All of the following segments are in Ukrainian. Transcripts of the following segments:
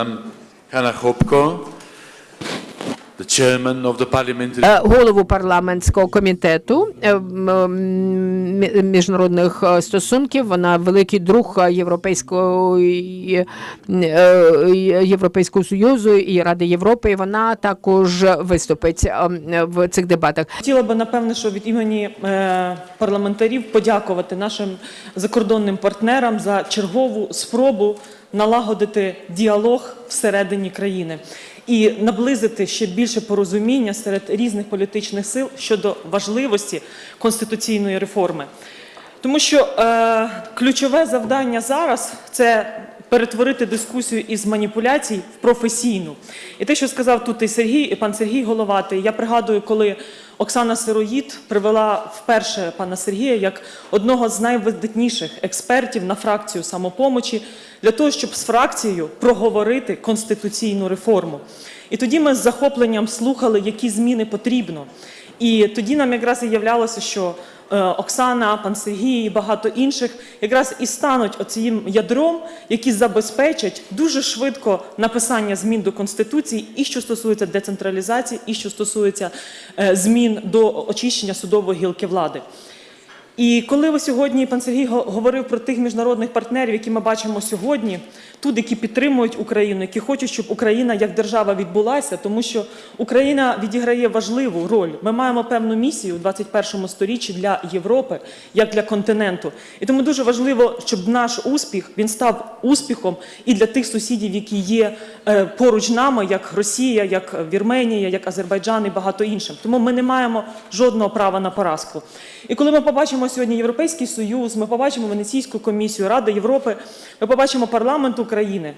Ehm, Hannah hopko. Голову парламентського комітету е, міжнародних е, стосунків. Вона великий друг е, Європейської е, Європейського союзу і Ради Європи. І Вона також виступить е, в цих дебатах. Хотіла би напевне, що від імені е, парламентарів подякувати нашим закордонним партнерам за чергову спробу налагодити діалог всередині країни і наблизити ще більше порозуміння серед різних політичних сил щодо важливості конституційної реформи. Тому що е, ключове завдання зараз це перетворити дискусію із маніпуляцій в професійну. І те, що сказав тут і Сергій, і пан Сергій Головатий, я пригадую, коли Оксана Сироїд привела вперше пана Сергія як одного з найвидатніших експертів на фракцію самопомочі для того, щоб з фракцією проговорити конституційну реформу. І тоді ми з захопленням слухали, які зміни потрібно. І тоді нам якраз і являлося, що Оксана, пан Сергій і багато інших якраз і стануть оцим ядром, які забезпечать дуже швидко написання змін до конституції, і що стосується децентралізації, і що стосується е, змін до очищення судової гілки влади. І коли ви сьогодні, пан Сергій го- говорив про тих міжнародних партнерів, які ми бачимо сьогодні, тут, які підтримують Україну, які хочуть, щоб Україна як держава відбулася, тому що Україна відіграє важливу роль. Ми маємо певну місію у 21 сторіччі для Європи, як для континенту. І тому дуже важливо, щоб наш успіх він став успіхом і для тих сусідів, які є е, поруч нами, як Росія, як Вірменія, як Азербайджан і багато іншим. Тому ми не маємо жодного права на поразку. І коли ми побачимо сьогодні Європейський Союз, ми побачимо Венеційську комісію, Раду Європи, ми побачимо парламент України,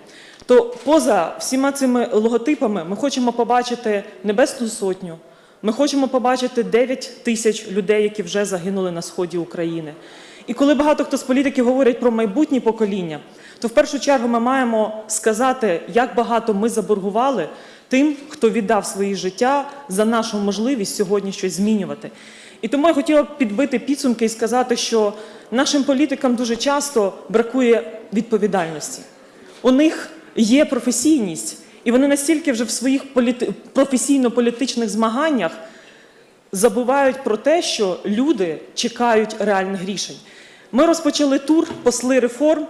то поза всіма цими логотипами ми хочемо побачити Небесну Сотню. Ми хочемо побачити 9 тисяч людей, які вже загинули на сході України. І коли багато хто з політиків говорять про майбутні покоління, то в першу чергу ми маємо сказати, як багато ми заборгували тим, хто віддав свої життя за нашу можливість сьогодні щось змінювати. І тому я хотіла б підбити підсумки і сказати, що нашим політикам дуже часто бракує відповідальності. У них є професійність, і вони настільки вже в своїх політи... професійно-політичних змаганнях забувають про те, що люди чекають реальних рішень. Ми розпочали тур посли реформ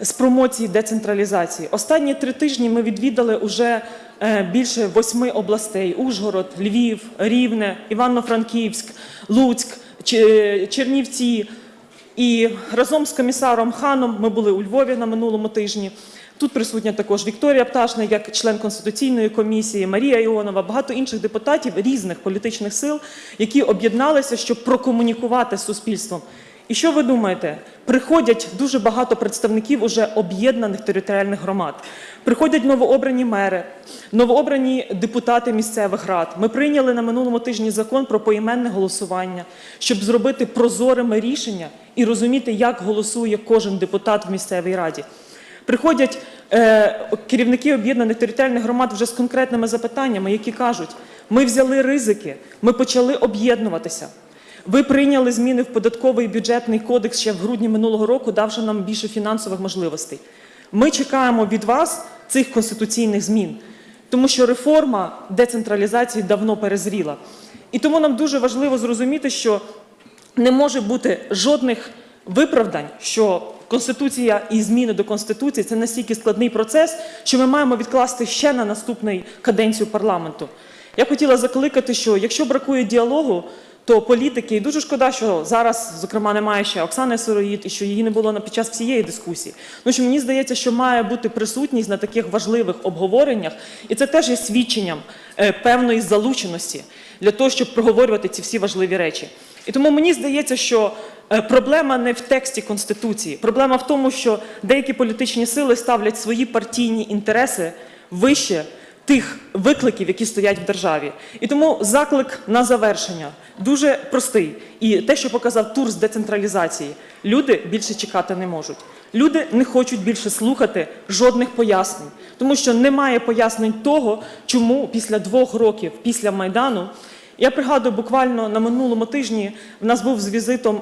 з промоції децентралізації. Останні три тижні ми відвідали уже е, більше восьми областей: Ужгород, Львів, Рівне, Івано-Франківськ, Луцьк, Чернівці. І разом з комісаром Ханом ми були у Львові на минулому тижні. Тут присутня також Вікторія Пташна, як член конституційної комісії, Марія Іонова, багато інших депутатів різних політичних сил, які об'єдналися, щоб прокомунікувати з суспільством. І що ви думаєте? Приходять дуже багато представників уже об'єднаних територіальних громад. Приходять новообрані мери, новообрані депутати місцевих рад. Ми прийняли на минулому тижні закон про поіменне голосування, щоб зробити прозорими рішення і розуміти, як голосує кожен депутат в місцевій раді. Приходять е, керівники об'єднаних територіальних громад вже з конкретними запитаннями, які кажуть: ми взяли ризики, ми почали об'єднуватися. Ви прийняли зміни в податковий бюджетний кодекс ще в грудні минулого року, давши нам більше фінансових можливостей. Ми чекаємо від вас цих конституційних змін, тому що реформа децентралізації давно перезріла. І тому нам дуже важливо зрозуміти, що не може бути жодних виправдань, що Конституція і зміни до Конституції це настільки складний процес, що ми маємо відкласти ще на наступний каденцію парламенту. Я хотіла закликати, що якщо бракує діалогу, то політики, і дуже шкода, що зараз, зокрема, немає ще Оксани Сироїд, і що її не було під час всієї дискусії. Тому що мені здається, що має бути присутність на таких важливих обговореннях, і це теж є свідченням е, певної залученості для того, щоб проговорювати ці всі важливі речі. І тому мені здається, що е, проблема не в тексті Конституції, проблема в тому, що деякі політичні сили ставлять свої партійні інтереси вище тих викликів, які стоять в державі. І тому заклик на завершення дуже простий. І те, що показав тур з децентралізації, люди більше чекати не можуть. Люди не хочуть більше слухати жодних пояснень, тому що немає пояснень того, чому після двох років після майдану. Я пригадую, буквально на минулому тижні в нас був з візитом е,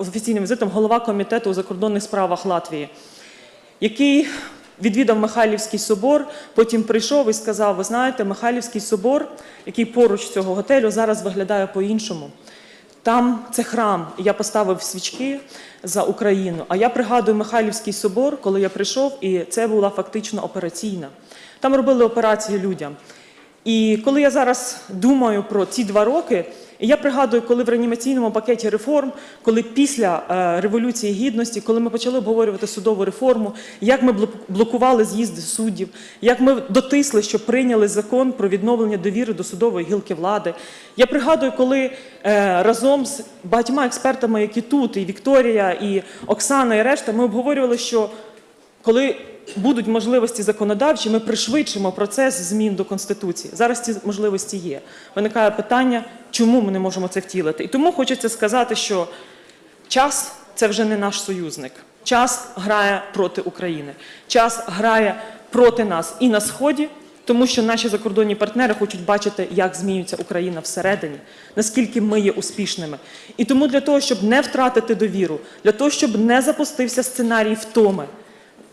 з офіційним візитом голова комітету у закордонних справах Латвії, який відвідав Михайлівський собор, потім прийшов і сказав: ви знаєте, Михайлівський собор, який поруч цього готелю, зараз виглядає по-іншому. Там це храм, і я поставив свічки за Україну. А я пригадую Михайлівський собор, коли я прийшов, і це була фактично операційна. Там робили операції людям. І коли я зараз думаю про ці два роки, і я пригадую, коли в реанімаційному пакеті реформ, коли після е, Революції Гідності, коли ми почали обговорювати судову реформу, як ми блок- блокували з'їзди суддів, як ми дотисли, що прийняли закон про відновлення довіри до судової гілки влади. Я пригадую, коли е, разом з багатьма експертами, які тут, і Вікторія, і Оксана, і решта, ми обговорювали, що коли будуть можливості законодавчі, ми пришвидшимо процес змін до Конституції. Зараз ці можливості є. Виникає питання, чому ми не можемо це втілити. І тому хочеться сказати, що час це вже не наш союзник. Час грає проти України. Час грає проти нас і на сході, тому що наші закордонні партнери хочуть бачити, як змінюється Україна всередині, наскільки ми є успішними. І тому для того, щоб не втратити довіру, для того, щоб не запустився сценарій втоми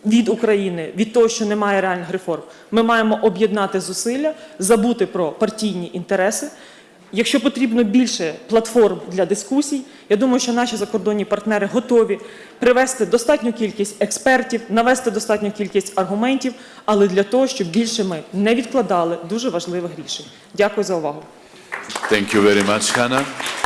від України, від того, що немає реальних реформ, ми маємо об'єднати зусилля, забути про партійні інтереси. Якщо потрібно більше платформ для дискусій, я думаю, що наші закордонні партнери готові привести достатню кількість експертів, навести достатню кількість аргументів, але для того, щоб більше ми не відкладали дуже важливих рішень. Дякую за увагу. Thank you very.